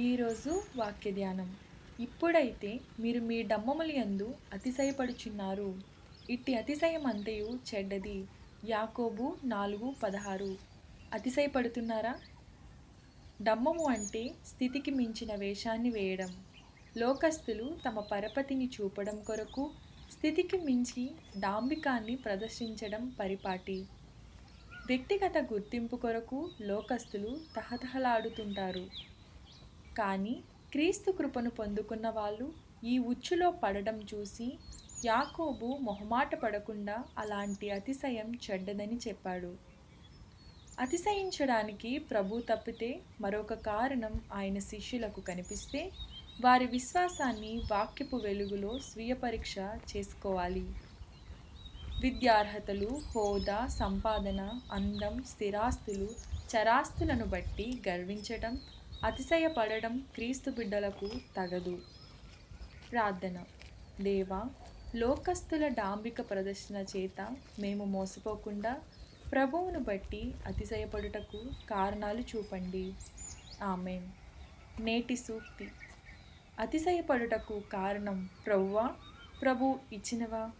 ఈరోజు వాక్య ధ్యానం ఇప్పుడైతే మీరు మీ డమ్మములు యందు అతిశయపడుచున్నారు. ఇట్టి అతిశయం అంతయు చెడ్డది. యాకోబు నాలుగు పదహారు. అతిశయపడుతున్నారా? డమ్మము అంటే స్థితికి మించిన వేషాన్ని వేయడం. లోకస్తులు తమ పరపతిని చూపడం కొరకు స్థితికి మించి డాంబికాన్ని ప్రదర్శించడం పరిపాటి. వ్యక్తిగత గుర్తింపు కొరకు లోకస్తులు తహతహలాడుతుంటారు. కానీ క్రీస్తు కృపను పొందుకున్న వాళ్ళు ఈ ఉచ్చులో పడడం చూసి యాకోబు మొహమాట పడకుండా అలాంటి అతిశయం చెడ్డదని చెప్పాడు. అతిశయించడానికి ప్రభు తప్పితే మరొక కారణం ఆయన శిష్యులకు కనిపిస్తే వారి విశ్వాసాన్ని వాక్యపు వెలుగులో స్వీయ పరీక్ష చేసుకోవాలి. విద్యార్హతలు హోదా సంపాదన అందం స్థిరాస్తులు చరాస్తులను బట్టి గర్వించటం అతిశయపడడం క్రీస్తు బిడ్డలకు తగదు. ప్రార్థన. దేవా లోకస్తుల డాంబిక ప్రదర్శన చేత మేము మోసపోకుండా ప్రభువును బట్టి అతిశయపడుటకు కారణాలు చూపండి. ఆమె నేటి సూక్తి. అతిశయపడుటకు కారణం ప్రభువా ప్రభు ఇచ్చినవా?